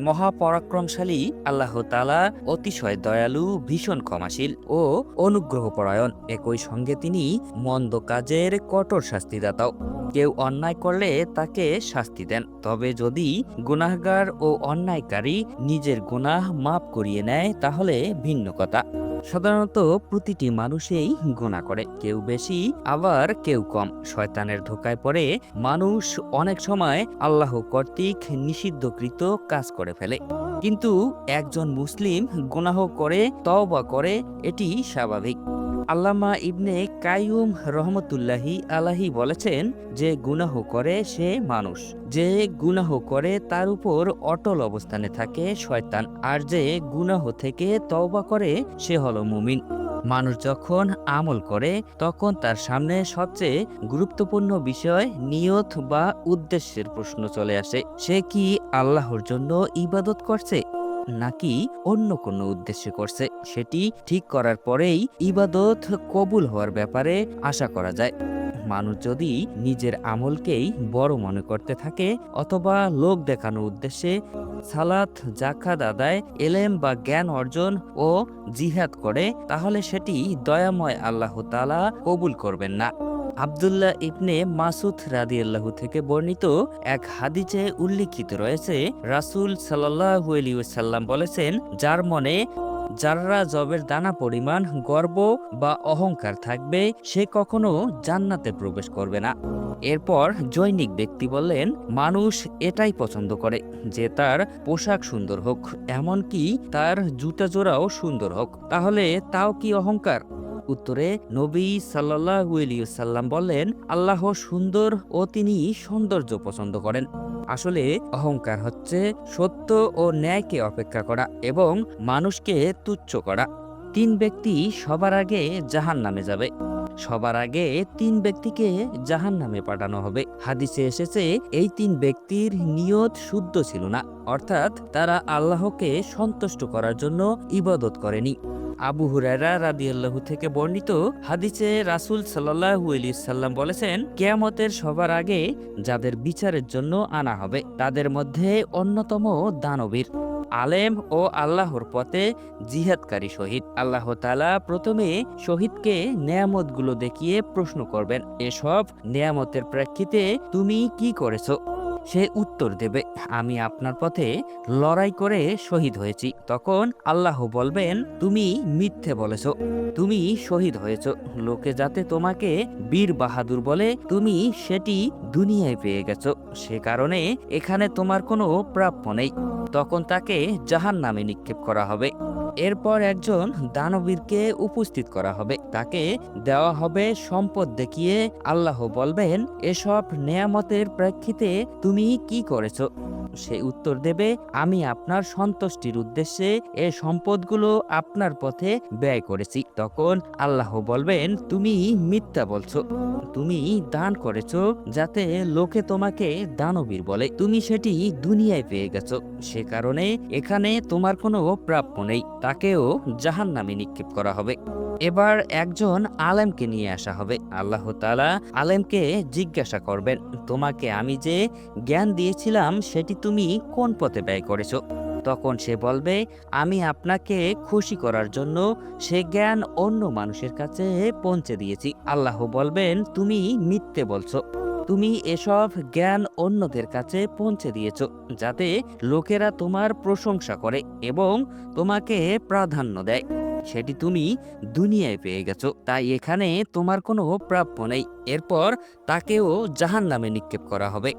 মহাপরাক্রমশালী আল্লাহ তালা অতিশয় দয়ালু, ভীষণ ক্ষমাশীল ও অনুগ্রহপরায়ণ। একই সঙ্গে তিনি মন্দ কাজের কঠোর শাস্তিদাতাও। কেউ অন্যায় করলে তাকে শাস্তি দেন। তবে যদি গুনাহগার ও অন্যায়কারী নিজের গুনাহ মাফ করিয়ে নেয়, তাহলে ভিন্ন কথা। সাধারণত প্রতিটি মানুষেই গুণা করে। কেউ বেশি, আবার কেউ কম। শয়তানের ধোকায় পড়ে মানুষ অনেক সময় আল্লাহ কর্তৃক নিষিদ্ধকৃত কাজ করে ফেলে। কিন্তু একজন মুসলিম গুনাহ করে, তওবা করে, এটি স্বাভাবিক। আল্লামা ইবনে কাইয়ুম রহমতুল্লাহি আলাহি বলেছেন, যে গুনাহ করে সে মানুষ, যে গুনাহ করে তার উপর অটল অবস্থানে থাকে শয়তান, আর যে গুনাহ থেকে তওবা করে সে হলো মুমিন। মানুষ যখন আমল করে, তখন তার সামনে সবচেয়ে গুরুত্বপূর্ণ বিষয় নিয়ত বা উদ্দেশ্যের প্রশ্ন চলে আসে, সে কি আল্লাহর জন্য ইবাদত করছে? নাকি অন্য কোনো উদ্দেশ্যে করছে, সেটি ঠিক করার পরেই ইবাদত কবুল হওয়ার ব্যাপারে আশা করা যায়। মানুষ যদি নিজের আমলকেই বড় মনে করতে থাকে অথবা লোক দেখানোর উদ্দেশ্যে সালাত জাকাত আদায়, এলেম বা জ্ঞান অর্জন ও জিহাদ করে, তাহলে সেটি দয়াময় আল্লাহ তাআলা কবুল করবেন না। আবদুল্লাহ ইবনে মাসুদ রাদিয়াল্লাহু থেকে বর্ণিত এক হাদিসে উল্লিখিত রয়েছে, রাসূল সাল্লাল্লাহু আলাইহি ওয়াসাল্লাম বলেছেন, যার মনে যাররা জবের দানা পরিমাণ, গর্ব বা অহংকার থাকবে, সে কখনো জান্নাতে প্রবেশ করবে না। এরপর জৈনিক ব্যক্তি বললেন, মানুষ এটাই পছন্দ করে, যে তার পোশাক সুন্দর হোক, এমনকি তার জুতা জোড়াও সুন্দর হোক। তাহলে তাও কি অহংকার? উত্তরে নবী সাল্লাহু সাল্লাম বললেন, আল্লাহ সুন্দর ও তিনি সৌন্দর্য পছন্দ করেন। আসলে অহংকার হচ্ছে সত্য ও ন্যায়কে অপেক্ষা করা এবং মানুষকে তুচ্ছ করা। তিন ব্যক্তি সবার আগে জাহান নামে যাবে। সবার আগে তিন ব্যক্তিকে জাহান নামে পাঠানো হবে। হাদিসে এসেছে, এই তিন ব্যক্তির নিয়ত শুদ্ধ ছিল না, অর্থাৎ তারা আল্লাহকে সন্তুষ্ট করার জন্য ইবাদত করেনি। আবু হুরায়রা রাদিয়াল্লাহু থেকে বর্ণিত হাদিসে রাসূল সাল্লাল্লাহু আলাইহি সাল্লাম বলেছেন, কিয়ামতের সবার আগে যাদের বিচারের জন্য আনা হবে, তাদের মধ্যে অন্যতম দানবীর। আলেম ও আল্লাহর পথে জিহাদকারী শহীদ। আল্লাহ তালা প্রথমে শহীদকে নেয়ামতগুলো দেখিয়ে প্রশ্ন করবেন, এসব নেয়ামতের প্রেক্ষিতে তুমি কি করেছ? সে উত্তর দেবে, আমি আপনার পথে লড়াই করে শহীদ হয়েছি। তখন আল্লাহ বলবেন, তুমি মিথ্যে বলেছ, তুমি শহীদ হয়েছ। লোকে যাতে তোমাকে বীর বাহাদুর বলে, তুমি সেটি দুনিয়ায় পেয়ে গেছো। সে কারণে এখানে তোমার কোনো প্রাপ্য নেই। তখন তাকে জাহান নামে নিক্ষেপ করা হবে। এরপর একজন দানবীরকে উপস্থিত করা হবে। তাকে দেওয়া হবে সম্পদ দেখিয়ে আল্লাহ বলবেন, এসব নেয়ামতের প্রেক্ষিতে তুমি কি করেছ? সে উত্তর দেবে, আমি আপনার সন্তুষ্টির উদ্দেশ্যে এ সম্পদগুলো আপনার পথে ব্যয় করেছি। তখন আল্লাহ বলবেন, তুমি মিথ্যা বলছো। তুমি দান করেছ যাতে লোকে তোমাকে দানবীর বলে। তুমি সেটি দুনিয়ায় পেয়ে গেছো। সে কারণে এখানে তোমার কোনো প্রাপ্য নেই। তাকেও জাহান নামে নিক্ষেপ করা হবে। এবার একজন আলেমকে নিয়ে আসা হবে। আল্লাহ তালা আলেমকে জিজ্ঞাসা করবেন, তোমাকে আমি যে জ্ঞান দিয়েছিলাম, সেটি তুমি কোন পথে ব্যয় করেছ? তখন সে বলবে, আমি আপনাকে খুশি করার জন্য সে জ্ঞান অন্য মানুষের কাছে পৌঁছে দিয়েছি। আল্লাহ বলবেন, তুমি মিথ্যে বলছো। তুমি এসব জ্ঞান অন্যদের কাছে পৌঁছে দিয়েছ, যাতে লোকেরা তোমার প্রশংসা করে এবং তোমাকে প্রাধান্য দেয়। সেটি তুমি দুনিয়ায় পেয়ে গেছো, তাই এখানে তোমার কোনো প্রাপ্য নেই। এরপর তাকেও জাহান নামে নিক্ষেপ করা হবে।